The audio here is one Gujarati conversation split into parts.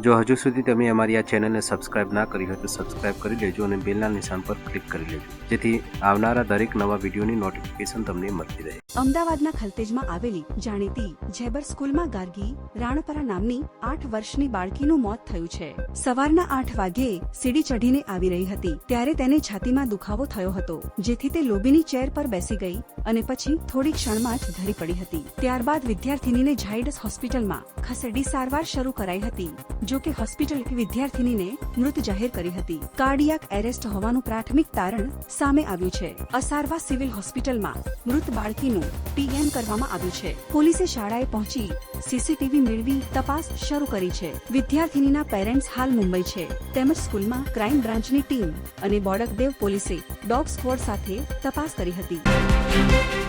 જો હજુ સુધી તમે અમારી આ ચેનલને સબસ્ક્રાઇબ ના કરી હોય તો સબસ્ક્રાઇબ કરી લેજો અને બેલના નિશાન પર ક્લિક કરી લેજો. જેથી આવનારા દરેક નવા વિડીયોની નોટિફિકેશન તમને મળતી રહે. અમદાવાદના ખલતેજમાં આવેલી જાણીતી જેબર સ્કૂલમાં ગાર્ગી રાણપરા નામની આઠ વર્ષની બાળકીનું મોત થયું છે. સવારના આઠ વાગ્યે સીડી ચઢીને આવી રહી હતી. ત્યારે તેને છાતીમાં દુખાવો થયો હતો, જેથી તે લોબીની ચેર પર બેસી ગઈ અને પછી થોડી ક્ષણમાં જ ધરી પડી હતી. ત્યારબાદ વિદ્યાર્થીનીને ઝાયડસ હોસ્પિટલમાં ખસેડી સારવાર શરૂ કરાઈ હતી, જો કે હોસ્પિટલ વિદ્યાર્થીનીને મૃત જાહેર કરી હતી. કાર્ડિયાક એરેસ્ટ હોવાનું પ્રાથમિક તારણ સામે આવ્યું છે. અસારવા સિવિલ હોસ્પિટલમાં મૃત બાળકીનું પીએમ કરવામાં આવ્યું છે. પોલીસે શાળાએ પહોંચી સીસીટીવી મેળવી તપાસ શરૂ કરી છે. વિદ્યાર્થીનીના પેરેન્ટ્સ હાલ મુંબઈ છે. તેમજ સ્કૂલમાં ક્રાઇમ બ્રાન્ચની ટીમ અને બોડકદેવ પોલીસે ડોગ સ્ક્વોડ સાથે તપાસ કરી હતી.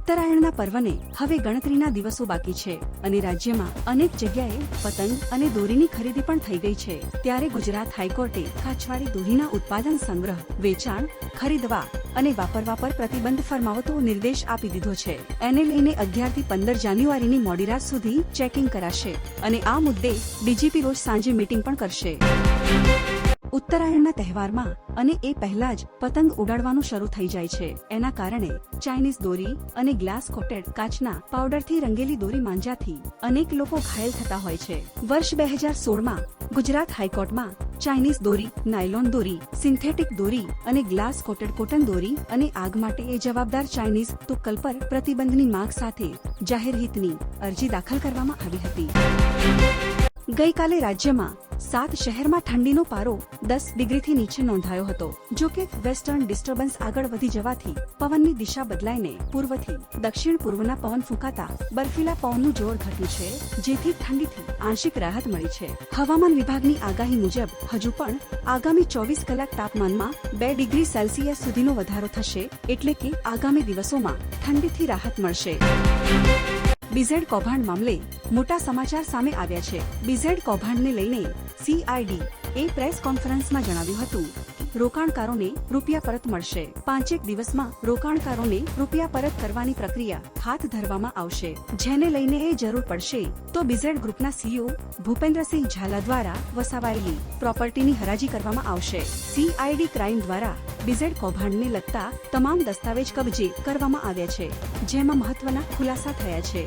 ઉત્તરાયણના પર્વને હવે ગણતરીના દિવસો બાકી છે અને રાજ્યમાં અનેક જગ્યાએ પતંગ અને દોરીની ખરીદી પણ થઈ ગઈ છે. ત્યારે ગુજરાત હાઈકોર્ટે કાછવાડી દોરીના ઉત્પાદન સંગ્રહ, વેચાણ, ખરીદવા અને વાપરવા પર પ્રતિબંધ ફરમાવતો નિર્દેશ આપી દીધો છે. એને લઈને અગિયારથી પંદર જાન્યુઆરીની મોડી રાત સુધી ચેકિંગ કરાશે અને આ મુદ્દે ડીજીપી રોજ સાંજે મીટિંગ પણ કરશે. ઉત્તરાયણના તહેવારમાં અને એ પહેલા જ પતંગ ઉડાડવાનું શરૂ થઈ જાય છે. એના કારણે ચાઇનીઝ દોરી અને ગ્લાસ કોટેડ કાચના પાવડરથી રંગેલી દોરી માંજાથી અનેક લોકો ઘાયલ થતા હોય છે. વર્ષ બે હજાર સોળમાં ગુજરાત હાઈકોર્ટમાં ચાઇનીઝ દોરી, નાયલોન દોરી, સિન્થેટિક દોરી અને ગ્લાસ કોટેડ કોટન દોરી અને આગ માટે એ જવાબદાર ચાઇનીઝ તુક્કલ પર પ્રતિબંધની માંગ સાથે જાહેર હિતની અરજી દાખલ કરવામાં આવી હતી. ગઈકાલે રાજ્યમાં સાત શહેરમાં ઠંડીનો પારો દસ ડિગ્રીથી નીચે નોંધાયો હતો. જો કે વેસ્ટર્ન ડિસ્ટર્બન્સ આગળ વધી જવાથી પવનની દિશા બદલાઈને પૂર્વથી દક્ષિણ પૂર્વના પવન ફૂંકાતા બર્ફીલા પવનનું જોર ઘટ્યું છે, જેથી ઠંડીથી આંશિક રાહત મળી છે. હવામાન વિભાગની આગાહી મુજબ હજુ પણ આગામી ચોવીસ કલાક તાપમાનમાં બે ડિગ્રી સેલ્સિયસ સુધીનો વધારો થશે, એટલે કે આગામી દિવસોમાં ઠંડીથી રાહત મળશે. બીઝેડ કૌભાંડ મામલે મોટા સમાચાર સામે આવ્યા છે. બીઝેડ કૌભાંડને લઈને સીઆઈડી એ પ્રેસ કોન્ફરન્સમાં જણાવ્યું હતું, રોકાણકારોને રૂપિયા પરત મળશે. પાંચેક દિવસમાં રોકાણકારોને રૂપિયા પરત કરવાની પ્રક્રિયા હાથ ધરવામાં આવશે. જેને લઈને એ જરૂર પડશે તો બીઝેડ ગ્રુપના સીઈઓ ભૂપેન્દ્રસિંહ ઝાલા દ્વારા વસાવાયેલી પ્રોપર્ટીની હરાજી કરવામાં આવશે. સીઆઈડી ક્રાઇમ દ્વારા બીઝેડ કૌભાંડને લગતા તમામ દસ્તાવેજ કબજે કરવામાં આવ્યા છે જેમાં મહત્વના ખુલાસા થયા છે.